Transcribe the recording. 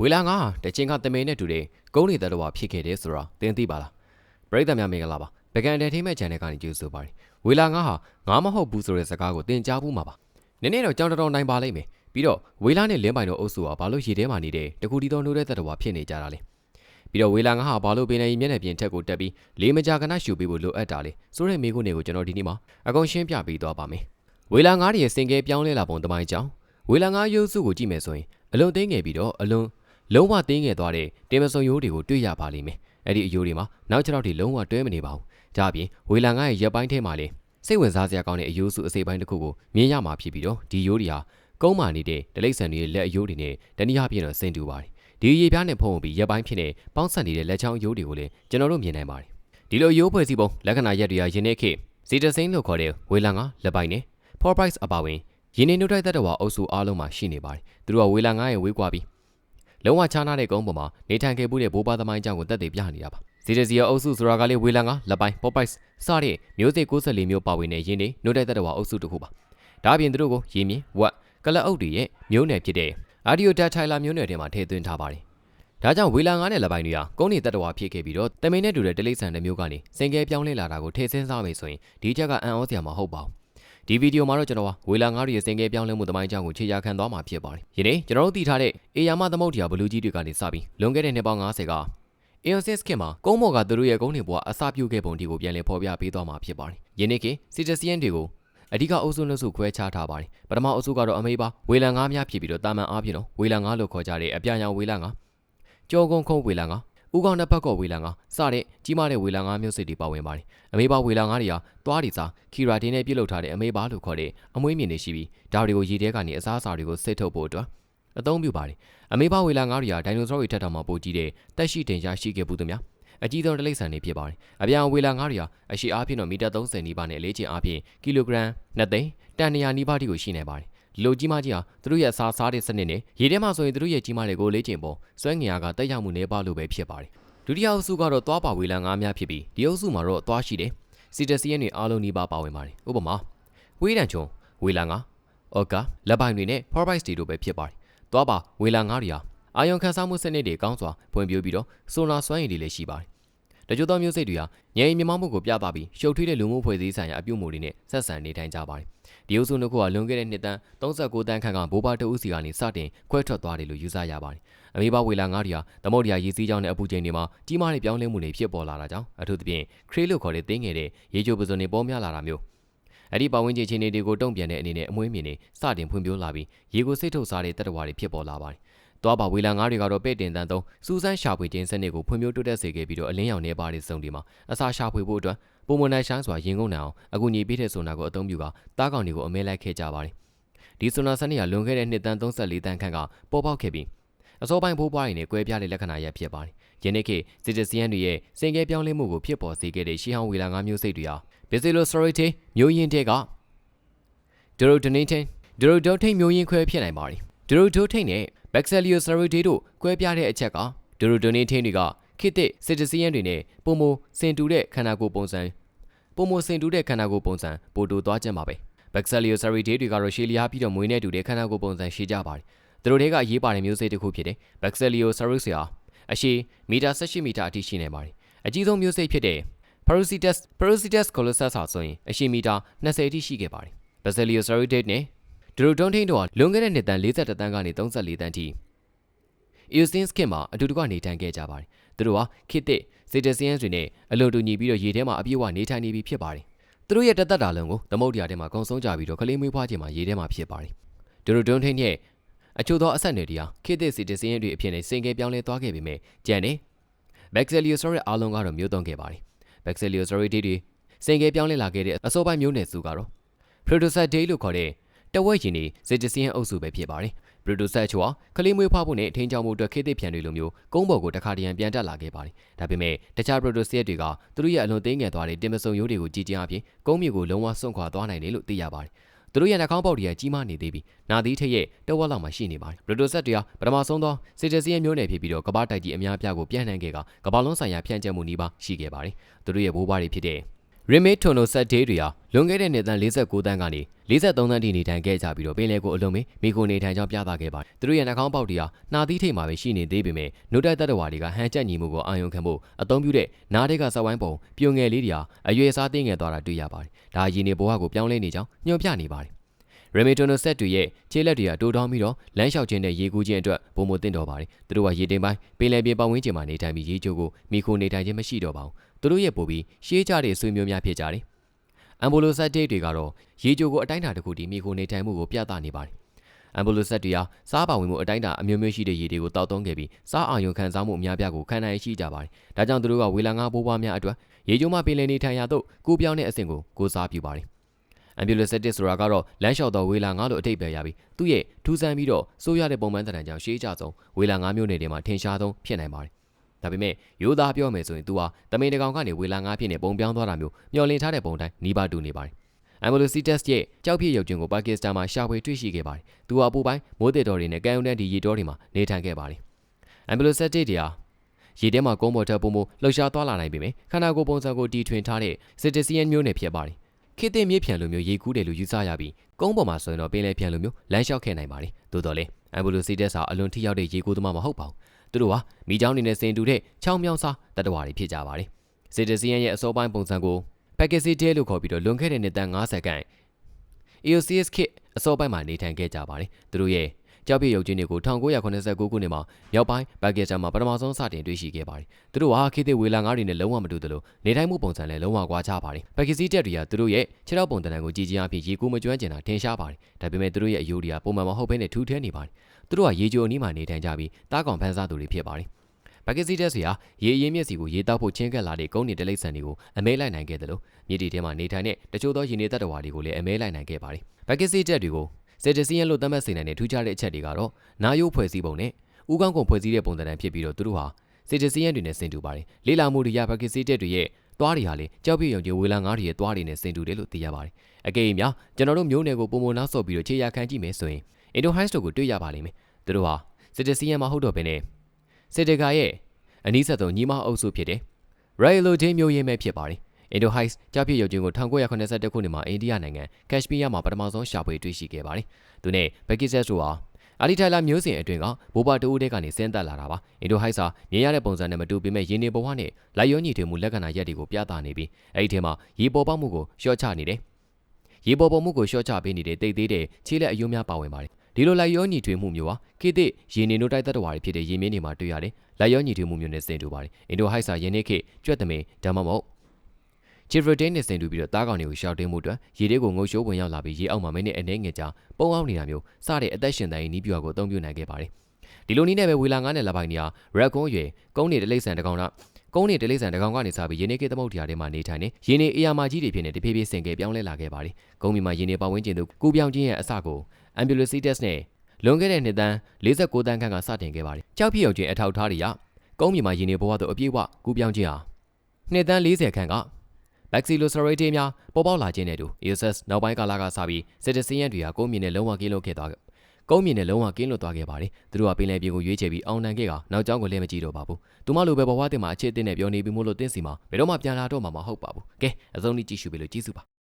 ဝေလာငါဟာတချင်းကတမင်နဲ့တူတဲ့ကုန်းနေတတဝါဖြစ်ခဲ့တယ်ဆိုတော့သင်သိပါလားပရိသတ်များမင်္ဂလာပါဗကန်တဲ့ထိမဲ့ channel ကနေကြိုဆိုပါရစေဝေလာငါဟာငါမဟုတ်ဘူးဆိုတဲ့စကားကိုသင်ကြားဘူးမှာပါနည်းနည်းတော့ကြောင်တော်နိုင်ပါလိမ့်မယ်ပြီးတော့ဝေလာနဲ့လင်းပိုင်တို့အုပ်စုဟာဘာလို့ရေထဲမှာနေတဲ့တကူတီတော်နှိုးတဲ့တတဝါဖြစ်နေကြတာလဲပြီးတော့ဝေလာငါဟာဘာလို့ပင်နေမျက်နှာပြင်ထက်ကိုတက်ပြီးလေးမကြာခဏရှူပေးဖို့လိုအပ်တာလဲဆိုတဲ့မိကုန်းတွေကိုကျွန်တော်ဒီနေ့မှာအကုန်ရှင်းပြပေးသွားပါမယ်ဝေလာငါရဲ့စင်ကဲပြောင်းလဲလာပုံတမိုင်းကြောင်းဝေလာငါရုပ်စုကိုကြည့်မယ်ဆိုရင်အလွန်သိငယ်ပြီးတော့အလွန် လုံးဝတင်းငယ်သွားတဲ့တင်မစုံရိုးတွေကိုတွေ့ရပါလိမ့်မယ်။အဲ့ဒီအယိုးတွေမှာနောက်ခြေထောက်တွေလုံးဝတွဲမနေပါဘူး။ဒါအပြင်ဝေလန်ငါရဲ့ရက်ပိုင်းထဲမှာလေစိတ်ဝင်စားစရာကောင်းတဲ့အယိုးစုအစိပ်ပိုင်းတစ်ခုကိုမြင်ရမှာဖြစ်ပြီးတော့ဒီယိုးတွေဟာကုန်းမာနေတဲ့ဒလိမ့်ဆန်တွေရဲ့လက်အယိုးတွေနဲ့တနည်းအားဖြင့်တော့စင်တူပါတယ်။ဒီရေပြားနဲ့ဖုံးပြီးရက်ပိုင်းဖြစ်နေပေါင်းဆက်နေတဲ့လက်ချောင်းယိုးတွေကိုလည်းကျွန်တော်တို့မြင်နိုင်ပါတယ်။ဒီလိုယိုးဖွဲ့စည်းပုံလက္ခဏာရက်တွေဟာယင်းနေ့ခေတ်စီတစိန်လို့ခေါ်တဲ့ဝေလန်ကလက်ပိုင်းနဲ့ four price အပါဝင်ရင်းနေနှုတ်တိုက်သက်တော်အုပ်စုအားလုံးမှာရှိနေပါတယ်။သူတို့ကဝေလန်ငါရဲ့ဝေးကွာပြီး လုံးဝချားနာတဲ့ကုန်းပေါ်မှာနေထိုင်ခဲ့မှုတဲ့ဘိုးဘသမိုင်းကြောင့်ကိုတက်တည်ပြနေတာပါစီတစီယအုပ်စုဆိုတာကလေးဝေလန်ကလက်ပိုင်း pop price စတဲ့မျိုးစိတ်94မျိုးပါဝင်တဲ့ရင်းနေနှုတ်တိုက်သက်တော်အုပ်စုတစ်ခုပါဒါအပြင်သူတို့ကိုရင်းမြင်ဝက်ကလအုပ်တွေရဲ့မျိုးနယ်ဖြစ်တဲ့အာဒီယိုဒက်ထိုင်လာမျိုးနယ်ထဲမှာထည့်သွင်းထားပါတယ်ဒါကြောင့်ဝေလာငါးနဲ့လက်ပိုင်းတွေကကုန်းနေတက်တော်ဖြစ်ခဲ့ပြီးတော့တမင်နဲ့တူတဲ့တလိษံတစ်မျိုးကနေစင်ကဲပြောင်းလဲလာတာကိုထည့်ဆင်းစားမယ်ဆိုရင်ဒီချက်ကအံ့ဩစရာမဟုတ်ပါဘူး ဒီဗီဒီယိုမှာတော့ကျွန်တော်ကဝေလာငါးရီရဲ့စင်ကဲပြောင်းလဲမှုသမိုင်းကြောင်းကိုခြေရာခံသွားမှာဖြစ်ပါတယ်။ယနေ့ကျွန်တော်တို့သိထားတဲ့အေယာမသမုတ်တရားဘလူးကြီးတွေကနေစပြီးလွန်ခဲ့တဲ့နှစ်ပေါင်း90က AOSIS ခင်မှာကုန်းမော်ကသူတို့ရဲ့ကုန်းနေဘွားအစပြုခဲ့ပုံဒီကိုပြန်လည်ဖော်ပြပေးသွားမှာဖြစ်ပါတယ်။ယနေ့ကစီတစီယန်တွေကိုအဓိကအုပ်စုနှုတ်စုခွဲခြားထားပါတယ်။ပထမအုပ်စုကတော့အမေးပါဝေလာငါးများဖြစ်ပြီးတော့တာမန်အားဖြင့်တော့ဝေလာငါးလို့ခေါ်ကြတဲ့အပြာရောင်ဝေလာငါးကြောကုန်းခုံးဝေလာငါး ဦးကောင်တစ်ဖက်ကောဝေလာငါစတဲ့ကြီးမားတဲ့ဝေလာငါမျိုးစိတ်တွေပါဝင်ပါတယ်။အမေးပါဝေလာငါတွေဟာသွားဒီစားခီရာတင်နဲ့ပြုတ်လုထားတဲ့အမေးပါလို့ခေါ်တဲ့အမွှေးမြင်နေရှိပြီးဒါတွေကိုရေထဲကနေအစားအစာတွေကိုစစ်ထုတ်ဖို့အတွက်အသုံးပြုပါတယ်။အမေးပါဝေလာငါတွေဟာဒိုင်နိုဆောတွေထက်တောင်မှပိုကြီးတဲ့တက်ရှိတင်ရှားရှိခဲ့ဘူးသူများအကြီးဆုံးတလိษံတွေဖြစ်ပါတယ်။အပြောင်ဝေလာငါတွေဟာအရှိအားဖြင့်တော့မီတာ30နီးပါးနဲ့အလေးချိန်အားဖြင့်ကီလိုဂရမ်2သိန်းတန်200နီးပါးတိကိုရှိနေပါတယ်။ လူကြီးမကြီးဟာသူတို့ရဲ့စားစားတဲ့စနစ်နဲ့ရေထဲမှာဆိုရင်သူတို့ရဲ့ကြီးမားတဲ့ကိုလေးချိန်ပေါ်စွဲငင်အားကတက်ရောက်မှုနေပါလို့ပဲဖြစ်ပါတယ်။ဒုတိယအုပ်စုကတော့သွားပါဝေလံငါးများဖြစ်ပြီးဒီအုပ်စုမှာတော့သွားရှိတယ်စီတစီယန်တွေအားလုံးနှိပါပါဝင်ပါတယ်ဥပမာဝေးတန်ချုံဝေလံငါအော်ကာလက်ပိုင်တွေနဲ့ forbite တွေတို့ပဲဖြစ်ပါတယ်သွားပါဝေလံငါးတွေဟာအာယုံခန်းစားမှုစနစ်တွေကောင်းစွာဖွံ့ဖြိုးပြီးတော့ဆိုနာစွမ်းရည်တွေလည်းရှိပါတယ်တချို့သောမျိုးစိတ်တွေဟာငြိမ်မြမမှုကိုပြသပြီးရှုပ်ထွေးတဲ့လူမှုဖွဲ့စည်းဆိုင်ရာအပြုအမူတွေနဲ့ဆက်ဆံနေထိုင်ကြပါတယ်။ ဒီအုပ်စုနှစ်ခုဟာလွန်ခဲ့တဲ့နှစ်တန်း39တန်းခန့်ကဘိုးဘတအုပ်စီကနေစတင်ခွဲထွက်သွားတယ်လို့ယူဆရပါတယ်။အမေဘဝေလာငါးတွေဟာသမုတ်တရားရည်စည်းကြောင်းနဲ့အပူချိန်တွေမှာကြီးမားတဲ့ပြောင်းလဲမှုတွေဖြစ်ပေါ်လာတာကြောင့်အထူးသဖြင့်ခရေးလို့ခေါ်တဲ့တင်းငယ်တဲ့ရေချိုပစုံတွေပေါ်များလာတာမျိုးအဲ့ဒီပတ်ဝန်းကျင်အခြေအနေတွေကိုတုံ့ပြန်တဲ့အနေနဲ့အမွှေးမြင်တွေစတင်ဖွံ့ဖြိုးလာပြီးရေကိုစိတ်ထုတ်စားတဲ့တပ်တော်တွေဖြစ်ပေါ်လာပါတယ်သွားပါဝေလာငါးတွေကတော့ပဲ့တင်တန်းသုံးစူးစမ်းရှာဖွေခြင်းစနစ်ကိုဖွံ့ဖြိုးတိုးတက်စေခဲ့ပြီးတော့အလင်းရောင်နေပါတဲ့စုံတွေမှာအစာရှာဖွေဖို့အတွက် ပုံမနိုင်ရှိုင်းစွာရင်ကုန်နိုင်အောင်အကူအညီပေးတဲ့ဆိုတာကိုအသုံးပြုကတားကောင်တွေကိုအမဲလိုက်ခဲ့ကြပါတယ်ဒီဆိုနာစနစ်ကလွန်ခဲ့တဲ့နှစ်တန်း34တန်းခန့်ကပေါ်ပေါက်ခဲ့ပြီးအစောပိုင်းဘိုးဘွားတွေနဲ့ကွဲပြားတဲ့လက္ခဏာရပ်ဖြစ်ပါတယ်ယနေ့ခေတ်စစ်တစီယန်တွေရဲ့စင်ကဲပြောင်းလဲမှုကိုဖြစ်ပေါ်စေခဲ့တဲ့ရှီဟောင်းဝေလာငါးမျိုးစိတ်တွေဟာဘီစီလိုစရိုတီမျိုးရင်းတဲ့ကဒရိုဒနေတင်ဒရိုဒိုထိန်မျိုးရင်းခွဲဖြစ်နိုင်ပါတယ်ဒရိုဒိုထိန်နဲ့ဘက်ဆယ်လီယိုဆရိုဒေတို့ကွဲပြားတဲ့အချက်ကဒိုရိုဒိုနေထင်းတွေက ခေတ်သစ်စစ်တစီယန်တွေနဲ့ပုံမစင်တူတဲ့ခန္ဓာကိုယ်ပုံစံပုံမစင်တူတဲ့ခန္ဓာကိုယ်ပုံစံပို့တူသွားကြမှာပဲဘက်ဆယ်လီယိုဆရီဒေတွေကတော့ရှေလီယာပြီးတော့မွေးနေတူတဲ့ခန္ဓာကိုယ်ပုံစံရှိကြပါတယ်သူတို့တွေကရေးပါတဲ့မျိုးစိတ်တစ်ခုဖြစ်တဲ့ဘက်ဆယ်လီယိုဆရီဆီယာအရှိမီတာ18မီတာအထိရှိနေပါတယ်အကြီးဆုံးမျိုးစိတ်ဖြစ်တဲ့ Parasitus Parasitus colossus ဟာဆိုရင်အရှိမီတာ20အထိရှိခဲ့ပါတယ်။ Bacillus cereus နဲ့ဒရိုဒွန်ထိန်တို့ဟာလွန်ခဲ့တဲ့နှစ်တန်း42တန်းကနေ34တန်းထိအီယိုစင်းစခင်မှာအတူတကွနေထိုင်ခဲ့ကြပါတယ်။ သူတို့ဟာခေတ်သစ်စေတစင်းတွေနဲ့အလွန်တူညီပြီးတော့ရေထဲမှာအပြည့်အဝနေထိုင်နေပြီဖြစ်ပါတယ်။သူတို့ရဲ့တသက်တာလုံးကိုသမုတ်တရားထဲမှာကုံဆုံးကြပြီးတော့ကလေးမွေးဖွားခြင်းမှာရေထဲမှာဖြစ်ပါတယ်။ဒရိုဒွန်ထိန်ရဲ့အချို့သောအဆက်နယ်တရားခေတ်သစ်စေတစင်းတွေအဖြစ်နဲ့စင်ကဲပြောင်းလဲသွားခဲ့ပေမဲ့ကြံတဲ့ဘက်ဆယ်လီယိုဆိုတဲ့အားလုံးကတော့မျိုးသွင်းခဲ့ပါတယ်။ဘက်ဆယ်လီယိုဆိုရီတွေစင်ကဲပြောင်းလဲလာခဲ့တဲ့အစောပိုင်းမျိုးနယ်စုကတော့ producer day လို့ခေါ်တဲ့တဝက်ရင်နေစစ်တစင်းအုပ်စုပဲဖြစ်ပါတယ်။ producer ချိုဟာကလေးမွေးဖွားဖို့နဲ့ထိန်းချောင်းမှုအတွက်ခေတ်သစ်ပြန်တွေလိုမျိုးကုန်းပေါ်ကိုတခါတရံပြန်တက်လာခဲ့ပါတယ်။ဒါပေမဲ့တခြား producer တွေကသူတို့ရဲ့အလွန်သိငယ်သွားတဲ့တင်မစုံရိုးတွေကိုကြည်ကြအပြင်ကုန်းမြေကိုလုံးဝစွန့်ခွာသွားနိုင်တယ်လို့သိရပါတယ်။သူတို့ရဲ့နှာခေါင်းပေါက်တွေကကြီးမားနေသေးပြီးနာသီးထက်ရဲ့တဝက်လောက်မှရှိနေပါတယ်။ producer တွေကပထမဆုံးသောစစ်တစင်းမျိုးနယ်ဖြစ်ပြီးတော့ကဘာတိုက်ကြီးအများပြားကိုပြန်နှံခဲ့ကကဘာလုံးဆိုင်ရာဖြန့်ကျက်မှုနှီးပါရှိခဲ့ပါတယ်။သူတို့ရဲ့ဘိုးဘွားတွေဖြစ်တဲ့ရီမစ်ထွန်နိုဆက်ဒေးတွေဟာ လွန်ခဲ့တဲ့နှစ်သန်း49တန်းကနေ53တန်းထိနေထိုင်ခဲ့ကြပြီးတော့ပင်လယ်ကိုအလုံးမင်းမိခိုနေထိုင်ကြောင်းပြသခဲ့ပါတယ်။သူတို့ရဲ့နှာခေါင်းပေါက်တွေဟာနှာသီးထိပ်မှာပဲရှိနေသေးပေမဲ့နှုတ်တိုက်သက်တော်ဝါတွေကဟန်ချက်ညီမှုကိုအာရုံခံဖို့အသုံးပြုတဲ့နားတွေကစဝိုင်းပုံပြုံငယ်လေးတွေဟာအရွယ်စားသိငယ်သွားတာတွေ့ရပါတယ်။ဒါရင်းနေဘဝကိုပြောင်းလဲနေကြောင်းညွှန်ပြနေပါတယ်။ရမီတိုနိုဆက်တွေရဲ့ခြေလက်တွေကတိုးတောင်းပြီးတော့လမ်းလျှောက်ခြင်းနဲ့ရေကူးခြင်းအတွက်ပုံမတင်တော်ပါတယ်။သူတို့ကရေတင်ပိုင်းပင်လယ်ပြင်ပတ်ဝန်းကျင်မှာနေထိုင်ပြီးရေချိုးကိုမိခိုနေထိုင်ခြင်းမရှိတော့ပါဘူး။သူတို့ရဲ့ပိုပြီးရှေးကြတဲ့ဆွေမျိုးများဖြစ်ကြတယ်။ အမ်ဘိုလိုဆက်တွေကတော့ရေချိုးကိုအတိုင်းအတာတစ်ခုတည်းမိခိုနေထိုင်မှုကိုပြသနေပါတယ်။အမ်ဘိုလိုဆက်တွေဟာစားပါဝင်မှုအတိုင်းအတာအမျိုးမျိုးရှိတဲ့ရေတွေကိုတောက်သုံးခဲ့ပြီးစားအာရုံခံစားမှုအများပြားကိုခံနိုင်ရှိကြပါတယ်။ဒါကြောင့်သူတို့ကဝေလာငါးဘိုးဘွားများအတွက်ရေချိုးမှပင်လယ်နေထိုင်ရာသို့ကူးပြောင်းတဲ့အဆင့်ကိုကိုးစားပြုပါတယ်။ ambulocetic ဆိုတာကတော့လမ်းလျှောက်သောဝေလာငါးလိုအထိပ္ပယ်ရပြီးသူ့ရဲ့ထူးဆန်းပြီးတော့စိုးရတဲ့ပုံမှန်တံတန်ကြောင့်ရှေးကြဆုံးဝေလာငါးမျိုးနယ်တွေမှာထင်ရှားဆုံးဖြစ်နိုင်ပါတယ်။ ဒါပေမဲ့ရိုးသားပြောမယ်ဆိုရင်သူဟာတမင်တကောင်ကနေဝေလာငါးဖြစ်နေပုံပြောင်းသွားတာမျိုးမျော်လင့်ထားတဲ့ပုံတိုင်းနီးပါးတူနေပါတယ်။ ambulocetus ရဲ့ကြောက်ဖြစ်ရုပ်ချင်းကိုပါကစ္စတန်မှာရှာဖွေတွေ့ရှိခဲ့ပါတယ်။သူဟာပူပိုင်းမိုးတေတော်တွေနဲ့ကံရုံတဲ့ဒီရေတော်တွေမှာနေထိုင်ခဲ့ပါတယ်။ ambulocetic တွေဟာရေထဲမှာကုန်းပေါ်ထက်ပုံမလှုပ်ရှားသွားလာနိုင်ပေမယ့်ခန္ဓာကိုယ်ပုံစံကိုတီထွင်ထားတဲ့ cetacean မျိုးနယ်ဖြစ်ပါတယ်။ခေတ်သစ်မြေဖြန့်လိုမျိုးရေကူးတယ်လို့ယူဆရပြီးကုန်းပေါ်မှာဆိုရင်တော့ပင်လယ်ဖြန့်လိုမျိုးလမ်းလျှောက်ခဲ့နိုင်ပါတယ်။သို့တော်လည်း ambulocetus ဟာအလွန်ထိရောက်တဲ့ရေကူးသမားမဟုတ်ပါဘူး။ သူတို့ဟာမိချောင်းတွေနဲ့စင်တူတဲ့ချောင်းမြောင်းစားတတ္တဝါတွေဖြစ်ကြပါတယ်။ cetacean ရဲ့အစောပိုင်းပုံစံကို Pachycetus လို့ခေါ်ပြီးတော့လွန်ခဲ့တဲ့နှစ်တန်း90ခန့် Eocene ခေတ်အစောပိုင်းမှာနေထိုင်ခဲ့ကြပါတယ်။သူတို့ရဲ့ကြောက်ပြရုပ်ချင်းတွေကို1989ခုနှစ်မှာမြောက်ပိုင်းပါကစ္စတန်မှာပထမဆုံးစတင်တွေ့ရှိခဲ့ပါတယ်။သူတို့ဟာခေတ်သစ်ဝေလာငါးတွေနဲ့လုံးဝမတူသလိုနေထိုင်မှုပုံစံလည်းလုံးဝကွာခြားပါတယ်။ပါကစ္စတက်တွေကသူတို့ရဲ့ခြေထောက်ပုံတံတန်ကိုကြည်ကြည်အဖြစ်ရေကူးမကျွမ်းကျင်တာထင်ရှားပါတယ်။ဒါပေမဲ့သူတို့ရဲ့အယိုးတွေကပုံမှန်မဟုတ်ဘဲနဲ့ထူးထဲနေပါတယ်။ သူတို့ကရေကြိုအနီးမှာနေထိုင်ကြပြီးတားကောင်ဖန်စားသူတွေဖြစ်ပါတယ်။ဘက်ကစီတက်စီဟာရေအရင်းမြစ်စီကိုရေတောက်ဖို့ချင်းကပ်လာတဲ့ကုန်းနေတလိပ်ဆန်တွေကိုအမဲလိုက်နိုင်ခဲ့တယ်လို့မြစ်တီထဲမှာနေထိုင်တဲ့တချို့သောရေနေတတ္တဝါတွေကိုလည်းအမဲလိုက်နိုင်ခဲ့ပါတယ်။ဘက်ကစီတက်တွေကိုစေတစီယန်လို့သတ်မှတ်စေနိုင်တဲ့ထူးခြားတဲ့အချက်တွေကတော့နာယိုးဖွဲ့စည်းပုံနဲ့ဥကောင်းကုန်ဖွဲ့စည်းတဲ့ပုံစံဖြစ်ပြီးတော့သူတို့ဟာစေတစီယန်တွေနဲ့ဆင်တူပါတယ်။လေးလာမှုတွေရဘက်ကစီတက်တွေရဲ့သွားတွေဟာလေကြောက်ပြရုံကြီးဝေလာငါးတွေရဲ့သွားတွေနဲ့ဆင်တူတယ်လို့သိရပါတယ်။အကယ်၍များကျွန်တော်တို့မျိုးနယ်ကိုပုံမနာဆော့ပြီးတော့ခြေရခံကြည့်မယ်ဆိုရင် အင်ဒိုဟိုင်းစ်တို့ကိုတွေ့ရပါလိမ့်မယ်။သူတို့ဟာစေတစီယန်မဟုတ်တော့ဘဲနဲ့စေတကာရဲ့အနီးဆက်ဆုံးညီမအုပ်စုဖြစ်တဲ့ Railo Day မျိုးရင်းပဲဖြစ်ပါတယ်။အင်ဒိုဟိုက်စ်ကြားပြည့်ရုပ်ချင်းကို1982ခုနှစ်မှာအိန္ဒိယနိုင်ငံကက်ရှ်မီးယားမှာပထမဆုံးရှာဖွေတွေ့ရှိခဲ့ပါတယ်။သူနဲ့ဘက်ကစ်ဆက်တို့ဟာအာလီထိုင်လာမျိုးစင်အတွင်းကဘိုးဘတူဦးတဲ့ကနေဆင်းသက်လာတာပါ။အင်ဒိုဟိုက်စ်ဟာမြင်ရတဲ့ပုံစံနဲ့မတူပေမဲ့ရင်းနေဘဝနဲ့လိုက်ရောညီထွေမှုလက္ခဏာရက်တွေကိုပြသနေပြီးအဲ့ဒီထဲမှာရေပေါ်ပေါက်မှုကိုရှော့ချနေတယ်။ရေပေါ်ပေါ်မှုကိုရှော့ချပေးနေတဲ့တိတ်သေးတဲ့ခြေလက်အယိုးများပါဝင်ပါတယ် ဒီလိုလိုက်ရောညီထွေမှုမျိုးဟာခေတ်သစ်ရေနေနိုးတိုက်သက်တော်တွေဖြစ်တဲ့ရေမင်းတွေမှာတွေ့ရတယ်။လိုက်ရောညီထွေမှုမျိုးနဲ့ဆင်တူပါတယ်။အင်ဒိုဟိုက်စာရင်းနှိခေတ်ကြွက်သမင်ဒါမှမဟုတ်ချီဖရဒင်းနဲ့ဆင်တူပြီးတော့တားကောင်တွေကိုရှောက်တင်းမှုအတွက်ရေတွေကိုငုံရှိုးဝင်ရောက်လာပြီးရေအောက်မှာမိနစ်အနည်းငယ်ကြာပုံအောင်နေတာမျိုးစတဲ့အသက်ရှင်တဲ့နီးပြူကိုအသုံးပြုနိုင်ခဲ့ပါတယ်။ဒီလိုနည်းနဲ့ပဲဝေလာငါးနဲ့လပိုင်းနေရာရက်ကွန်ရွယ်ကုန်းနေတလိမ့်ဆန်တကောင်လား ကုန်းနေတလိမ့်ဆန်တကောင်ကနေစားပြီးရင်းနေကေသမုတ်တရားထဲမှာနေထိုင်နေရင်းနေအရာမကြီးတွေဖြစ်နေတဖြည်းဖြည်းဆင်ကဲပြောင်းလဲလာခဲ့ပါတယ်။ကုန်းမီမှာရင်းနေပတ်ဝန်းကျင်တို့ကူပြောင်းခြင်းရဲ့အစကို ambulocetus နဲ့လွန်ခဲ့တဲ့နှစ်တန်း49တန်းခန့်ကစတင်ခဲ့ပါတယ်။ကြောက်ပြည့်ရုံချင်းအထောက်ထားတွေရကုန်းမြေမှာရင်းနေဘဝသို့အပြည့်အဝကူးပြောင်းခြင်းဟာနှစ်တန်း40ခန့်က Bacillosauridés များပေါ်ပေါက်လာခြင်းနဲ့တူ Eosus နောက်ပိုင်းကာလကစပြီး Cetacean တွေဟာကုန်းမြေနဲ့လုံးဝကင်းလွတ်ခဲ့သွားခဲ့ ကုန်းမြေနဲ့လုံးဝကင်းလွတ်သွားခဲ့ပါတယ်။သူတို့ကပင်လယ်ပြင်ကိုရွေးချယ်ပြီးအောင်နိုင်ခဲ့ကနောက်ကျောင်းကိုလည်းမကြည့်တော့ပါဘူး။သူမလိုပဲဘဝတင်မှာအခြေအသင့်နဲ့ပြောနေပြီးမို့လို့တင်းစီမှာဘယ်တော့မှပြန်လာတော့မှာမဟုတ်ပါဘူး။ကဲအစုံကြီးကြည့်ရှုပေးလို့ကျေးဇူးပါ